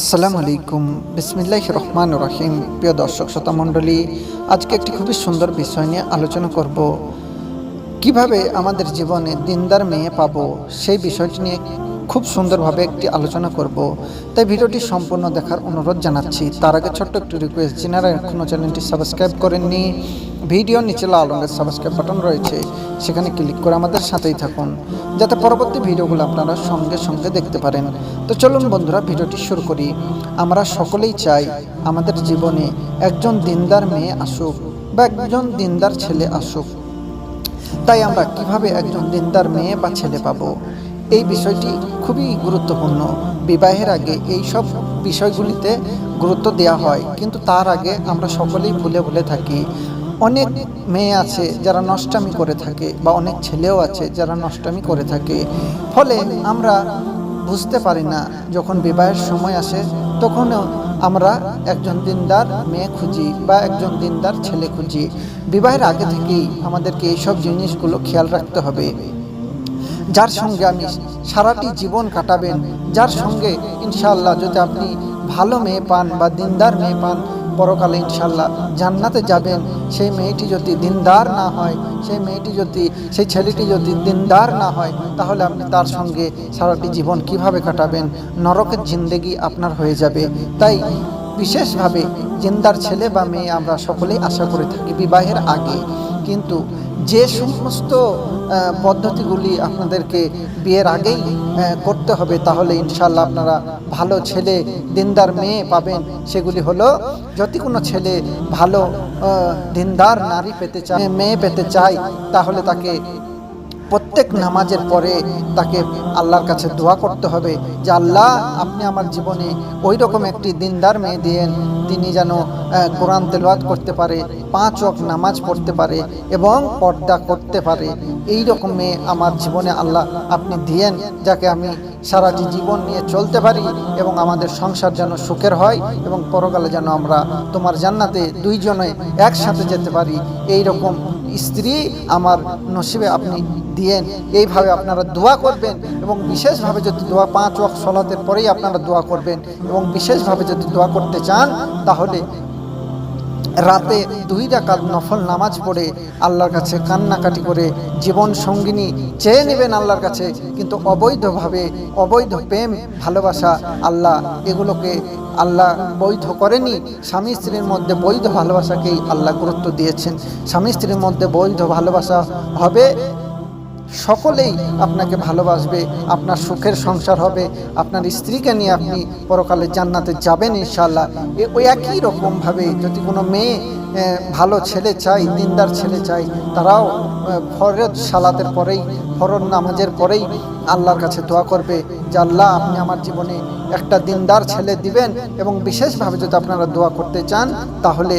আসসালামু আলাইকুম। বিসমিল্লাহ রহমান রহিম। প্রিয় দর্শক, শ্রোতা মণ্ডলী, আজকে একটি খুবই সুন্দর বিষয় নিয়ে আলোচনা করব। কীভাবে আমাদের জীবনে দিনদার মেয়ে পাবো, সেই বিষয়টি নিয়ে খুব সুন্দরভাবে একটি আলোচনা করব। তাই ভিডিওটি সম্পূর্ণ দেখার অনুরোধ জানাচ্ছি। তার আগে ছোট্ট একটু রিকোয়েস্ট যিনারা এখনও চ্যানেলটি সাবস্ক্রাইব করেননি ভিডিও নিচে লাল রঙের সাবস্ক্রাইব বাটন রয়েছে, সেখানে ক্লিক করে আমাদের সাথেই থাকুন, যাতে পরবর্তী ভিডিওগুলো আপনারা সঙ্গে সঙ্গে দেখতে পারেন। তো চলুন বন্ধুরা ভিডিওটি শুরু করি। আমরা সকলেই চাই আমাদের জীবনে একজন দিনদার মেয়ে আসুক বা একজন দিনদার ছেলে আসুক। তাই আমরা কীভাবে একজন দিনদার মেয়ে বা ছেলে পাবো? এই বিষয়টি খুবই গুরুত্বপূর্ণ। বিবাহের আগে এই সব বিষয়গুলিতে গুরুত্ব দেওয়া হয়, কিন্তু তার আগে আমরা সকলেই ভুলে ভুলে থাকি। অনেক মেয়ে আছে যারা নষ্টামি করে থাকে বা অনেক ছেলেও আছে যারা নষ্টামি করে থাকে। ফলে আমরা বুঝতে পারি না, যখন বিবাহের সময় আসে, তখনও আমরা একজন দিনদার মেয়ে খুঁজি বা একজন দিনদার ছেলে খুঁজি। বিবাহের আগে থেকেই আমাদেরকে এইসব জিনিসগুলো খেয়াল রাখতে হবে। যার সঙ্গে আমি সারাটি জীবন কাটাবেন, যার সঙ্গে ইনশাআল্লাহ যদি আপনি ভালো মেয়ে পান বা দিনদার মেয়ে পান, পরকালে ইনশাল্লাহ জান্নাতে যাবেন। সেই মেয়েটি যদি দিনদার না হয়, সেই মেয়েটি যদি, সেই ছেলেটি যদি দিনদার না হয়, তাহলে আপনি তার সঙ্গে সারাটি জীবন কীভাবে কাটাবেন? নরকের জিন্দেগি আপনার হয়ে যাবে। তাই বিশেষভাবে জিন্দার ছেলে বা মেয়ে আমরা সকলেই আশা করে থাকি বিবাহের আগে। কিন্তু যে সমস্ত পদ্ধতিগুলি আপনাদেরকে বিয়ের আগেই করতে হবে, তাহলে ইনশাল্লাহ আপনারা ভালো ছেলে, দিনদার মেয়ে পাবেন। সেগুলি হলো, যদি কোনো ছেলে ভালো দিনদার নারী পেতে চায়, মেয়ে পেতে চায়, তাহলে তাকে প্রত্যেক নামাজের পরে তাকে আল্লাহর কাছে দোয়া করতে হবে যে, আল্লাহ, আপনি আমার জীবনে ওই রকম একটি দিনদার মেয়ে দিয়েন, তিনি যেন কোরআন তেলাওয়াত করতে পারে, পাঁচ ওয়াক নামাজ পড়তে পারে এবং পর্দা করতে পারে। এই রকম মেয়ে আমার জীবনে আল্লাহ আপনি দিয়েন, যাকে আমি সারাটি জীবন নিয়ে চলতে পারি এবং আমাদের সংসার যেন সুখের হয় এবং পরকালে যেন আমরা তোমার জান্নাতে দুইজনে একসাথে যেতে পারি। এই রকম স্ত্রী আমার নসিবে আপনি দিয়েন। এইভাবে আপনারা দোয়া করবেন এবং বিশেষভাবে যদি দোয়া পাঁচ ওয়াক সলাতের পরেই আপনারা দোয়া করবেন এবং বিশেষভাবে যদি দোয়া করতে চান, তাহলে রাতে দুই রাকাত নফল নামাজ পড়ে আল্লাহর কাছে কান্নাকাটি করে জীবন সঙ্গিনী চেয়ে নেবেন আল্লাহর কাছে, কিন্তু অবৈধভাবে অবৈধ প্রেম, ভালোবাসা আল্লাহ এগুলোকে আল্লাহ বৈধ করেনি। স্বামী স্ত্রীর মধ্যে বৈধ ভালোবাসাকেই আল্লাহ গুরুত্ব দিয়েছেন। স্বামী স্ত্রীর মধ্যে বৈধ ভালোবাসা হবে সকলেই আপনাকে ভালোবাসবে, আপনার সুখের সংসার হবে, আপনার স্ত্রীকে নিয়ে আপনি পরকালে জান্নাতে যাবেন ইনশাল্লাহ ওই একই রকমভাবে যদি কোনো মেয়ে ভালো ছেলে চাই দিনদার ছেলে চাই তারাও ফরজ সালাতের পরেই, ফরজ নামাজের পরেই আল্লাহর কাছে দোয়া করবে যে, আল্লাহ, আপনি আমার জীবনে একটা দিনদার ছেলে দিবেন এবং বিশেষভাবে যদি আপনারা দোয়া করতে চান, তাহলে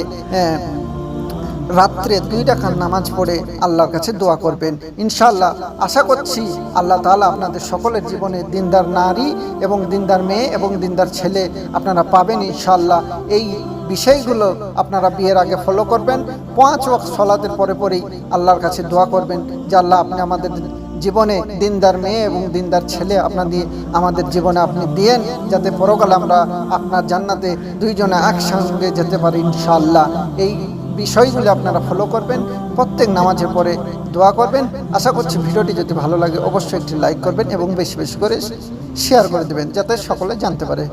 রাত্রে দুই টাকার নামাজ পড়ে আল্লাহর কাছে দোয়া করবেন। ইনশাল্লাহ আশা করছি আল্লাহ তাআলা আপনাদের সকলের জীবনে দিনদার নারী এবং দিনদার মেয়ে এবং দিনদার ছেলে আপনারা পাবেন ইনশাল্লাহ এই বিষয়গুলো আপনারা বিয়ের আগে ফলো করবেন। পাঁচ ওয়াক্ত সলাতের পরে পরেই আল্লাহর কাছে দোয়া করবেন যে, আল্লাহ আপনি আমাদের জীবনে দিনদার মেয়ে এবং দিনদার ছেলে আপনাদের আমাদের জীবনে আপনি দিয়েন, যাতে পরকালে আমরা আপনার জান্নাতে দুইজনে একসঙ্গে যেতে পারি ইনশাআল্লাহ। এই বিষয়গুলি আপনারা ফলো করবেন, প্রত্যেক নামাজের পরে দোয়া করবেন। আশা করছি ভিডিওটি যদি ভালো লাগে, অবশ্যই একটি লাইক করবেন এবং বেশি বেশি করে শেয়ার করে দেবেন, যাতে সকলে জানতে পারে।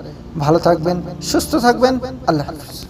ভালো থাকবেন, সুস্থ থাকবেন, আল্লাহ হাফিজ।